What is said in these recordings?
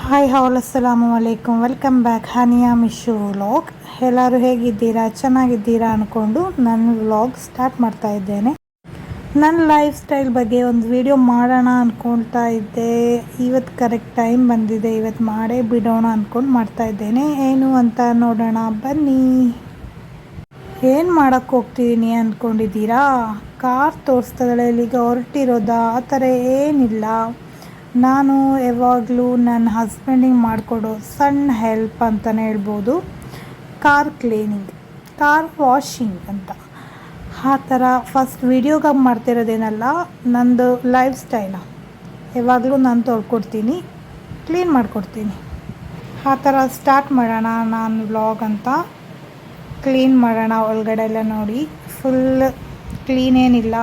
Hi ಹೌಲ್ ಅಸ್ಸಲಾಮು ಅಲೈಕುಮ್ welcome back Haniya Mishu vlog ಎಲ್ಲರೂ ಹೇಗಿದ್ದೀರಾ? ಚೆನ್ನಾಗಿದ್ದೀರಾ ಅಂದ್ಕೊಂಡು ನನ್ನ ವ್ಲಾಗ್ ಸ್ಟಾರ್ಟ್ ಮಾಡ್ತಾ ಇದ್ದೇನೆ. ನನ್ನ ಲೈಫ್ ಸ್ಟೈಲ್ ಬಗ್ಗೆ ಒಂದು ವಿಡಿಯೋ ಮಾಡೋಣ ಅಂದ್ಕೊಳ್ತಾ ಇದ್ದೆ. ಇವತ್ತು ಕರೆಕ್ಟ್ ಟೈಮ್ ಬಂದಿದೆ. ಇವತ್ತು ಮಾಡೇ ಬಿಡೋಣ ಅಂದ್ಕೊಂಡು ಮಾಡ್ತಾ ಇದ್ದೇನೆ. ಏನು ಅಂತ ನೋಡೋಣ. ಬನ್ನಿ. ಏನು ಮಾಡೋಕ್ಕೆ ಹೋಗ್ತಿದ್ದೀನಿ ಅಂದ್ಕೊಂಡಿದ್ದೀರಾ ಕಾರ್ ತೋರಿಸ್ತದಳೆ ಇಲ್ಲಿಗೆ ಹೊರಟಿರೋದಾ? ಆ ಥರ ಏನಿಲ್ಲ. ನಾನು ಯಾವಾಗಲೂ ನನ್ನ ಹಸ್ಬೆಂಡಿಗೆ ಮಾಡಿಕೊಡೋ ಸಣ್ಣ ಹೆಲ್ಪ್ ಅಂತಲೇ ಹೇಳ್ಬೋದು. ಕಾರ್ ಕ್ಲೀನಿಂಗ್ ಕಾರ್ ವಾಷಿಂಗ್ ಅಂತ. ಆ ಥರ ಫಸ್ಟ್ ವೀಡಿಯೋಗಾಗಿ ಮಾಡ್ತಿರೋದೇನಲ್ಲ, ನಂದು ಲೈಫ್ ಸ್ಟೈಲ ಯಾವಾಗಲೂ ನಾನು ತೊಳ್ಕೊಡ್ತೀನಿ ಕ್ಲೀನ್ ಮಾಡಿಕೊಡ್ತೀನಿ. ಆ ಥರ ಸ್ಟಾರ್ಟ್ ಮಾಡೋಣ ನಾನು ವ್ಲಾಗ್ ಅಂತ. ಕ್ಲೀನ್ ಮಾಡೋಣ ಒಳಗಡೆ ಎಲ್ಲ ನೋಡಿ. ಫುಲ್ ಕ್ಲೀನ್ ಏನಿಲ್ಲ.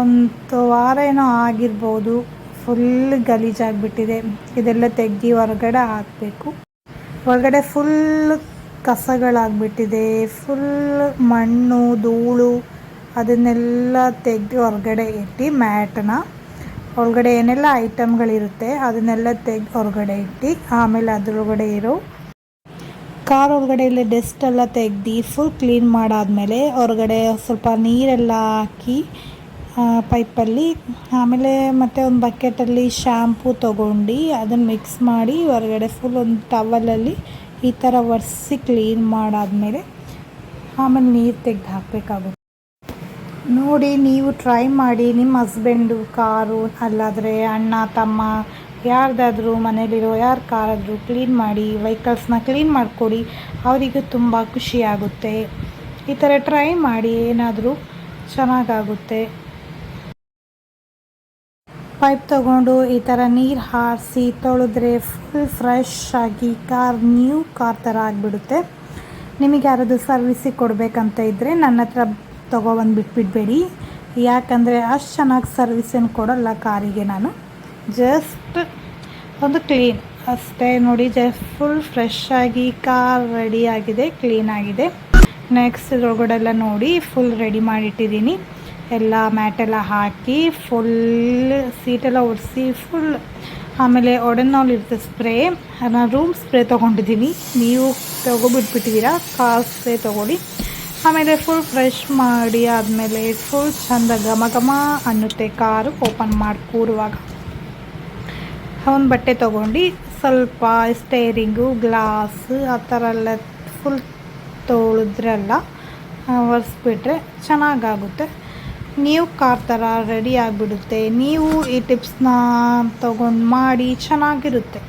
ಒಂದು ವಾರ ಏನೋ ಆಗಿರ್ಬೋದು. ಫುಲ್ ಗಲೀಜಾಗಿಬಿಟ್ಟಿದೆ. ಇದೆಲ್ಲ ತೆಗ್ದು ಹೊರಗಡೆ ಹಾಕಬೇಕು. ಒಳಗಡೆ ಫುಲ್ ಕಸಗಳಾಗ್ಬಿಟ್ಟಿದೆ. ಫುಲ್ ಮಣ್ಣು, ಧೂಳು ಅದನ್ನೆಲ್ಲ ತೆಗೆದು ಹೊರಗಡೆ ಇಟ್ಟು ಮ್ಯಾಟನ್ನ ಒಳಗಡೆ ಏನೆಲ್ಲ ಐಟಮ್ಗಳಿರುತ್ತೆ ಅದನ್ನೆಲ್ಲ ತೆಗೆದು ಹೊರಗಡೆ ಇಟ್ಟು ಆಮೇಲೆ ಅದರೊಳಗಡೆ ಇರೋ ಕಾರ್ ಒಳಗಡೆ ಇಲ್ಲಿ ಡಸ್ಟ್ ಎಲ್ಲ ತೆಗ್ದು ಫುಲ್ ಕ್ಲೀನ್ ಮಾಡಾದಮೇಲೆ ಹೊರಗಡೆ ಸ್ವಲ್ಪ ನೀರೆಲ್ಲ ಹಾಕಿ ಪೈಪಲ್ಲಿ ಆಮೇಲೆ ಮತ್ತು ಒಂದು ಬಕೆಟಲ್ಲಿ ಶ್ಯಾಂಪು ತೊಗೊಂಡು ಅದನ್ನು ಮಿಕ್ಸ್ ಮಾಡಿ ಹೊರಗಡೆ ಫುಲ್ ಒಂದು ಟವಲಲ್ಲಿ ಈ ಥರ ಒರೆಸಿ ಕ್ಲೀನ್ ಮಾಡಾದಮೇಲೆ ಆಮೇಲೆ ನೀರು ತೆಗೆದು ಹಾಕಬೇಕಾಗುತ್ತೆ. ನೋಡಿ, ನೀವು ಟ್ರೈ ಮಾಡಿ, ನಿಮ್ಮ ಹಸ್ಬೆಂಡು ಕಾರು, ಅಲ್ಲಾದರೆ ಅಣ್ಣ, ತಮ್ಮ, ಯಾರ್ದಾದ್ರೂ ಮನೇಲಿರೋ ಯಾರು ಕಾರಾದರೂ ಕ್ಲೀನ್ ಮಾಡಿ ವೆಹಿಕಲ್ಸ್ನ ಕ್ಲೀನ್ ಮಾಡಿಕೊಡಿ, ಅವರಿಗೂ ತುಂಬ ಖುಷಿಯಾಗುತ್ತೆ ಈ ಥರ ಟ್ರೈ ಮಾಡಿ ಏನಾದರೂ ಚೆನ್ನಾಗಾಗುತ್ತೆ. ಪೈಪ್ ತಗೊಂಡು ಈ ಥರ ನೀರು ಹಾರಿಸಿ ತೊಳೆದ್ರೆ ಫುಲ್ ಫ್ರೆಶ್ ಆಗಿ ಕಾರ್ ನ್ಯೂ ಕಾರ್ ಥರ ಆಗಿಬಿಡುತ್ತೆ. ನಿಮಗೆ ಯಾರಾದರೂ ಸರ್ವಿಸಿಗೆ ಕೊಡಬೇಕಂತ ಇದ್ದರೆ ನನ್ನ ಹತ್ರ ತೊಗೊಬಂದು ಬಿಟ್ಬಿಡಬೇಡಿ ಯಾಕಂದರೆ ಅಷ್ಟು ಚೆನ್ನಾಗಿ ಸರ್ವಿಸನ್ನು ಕೊಡೋಲ್ಲ ಕಾರಿಗೆ ನಾನು. ಜಸ್ಟ್ ಒಂದು ಕ್ಲೀನ್ ಅಷ್ಟೇ ನೋಡಿ ಜಸ್ಟ್ ಫುಲ್ ಫ್ರೆಶ್ ಆಗಿ ಕಾರ್ ರೆಡಿ ಆಗಿದೆ ಕ್ಲೀನ್ ನೆಕ್ಸ್ಟ್ ಇದ್ರೊಳಗಡೆಲ್ಲ ನೋಡಿ ಫುಲ್ ರೆಡಿ ಮಾಡಿಟ್ಟಿದ್ದೀನಿ. ಎಲ್ಲ ಮ್ಯಾಟೆಲ್ಲ ಹಾಕಿ ಫುಲ್ ಸೀಟೆಲ್ಲ ಒರೆಸಿ ಫುಲ್ ಆಮೇಲೆ ಒಡನಾಲ್ ಇರುತ್ತೆ ಸ್ಪ್ರೇ ನಾನು ರೂಮ್ ಸ್ಪ್ರೇ ತೊಗೊಂಡಿದ್ದೀನಿ. ನೀವು ತೊಗೊಬಿಟ್ಬಿಟ್ಟಿದ್ದೀರಾ ಕಾರ್ ಸ್ಪ್ರೇ ತೊಗೊಳ್ಳಿ. ಆಮೇಲೆ ಫುಲ್ ಫ್ರೆಶ್ ಮಾಡಿ ಆದಮೇಲೆ ಫುಲ್ ಚೆಂದ ಘಮ ಘಮ ಅನ್ನುತ್ತೆ ಕಾರು ಓಪನ್ ಮಾಡಿ ಕೂರುವಾಗ ಒಂದು ಬಟ್ಟೆ ತೊಗೊಂಡು ಸ್ವಲ್ಪ ಸ್ಟೇರಿಂಗು ಗ್ಲಾಸ್ ಆ ಥರ ಎಲ್ಲ ಫುಲ್ ತೊಳೆದ್ರೆಲ್ಲ ಒರೆಸ್ಬಿಟ್ರೆ ಚೆನ್ನಾಗಾಗುತ್ತೆ. ನೀವು ಕಾರ್ ಥರ ರೆಡಿ ಆಗಿಬಿಡುತ್ತೆ. ನೀವು ಈ ಟಿಪ್ಸ್ನ ತೊಗೊಂಡು ಮಾಡಿ ಚೆನ್ನಾಗಿರುತ್ತೆ.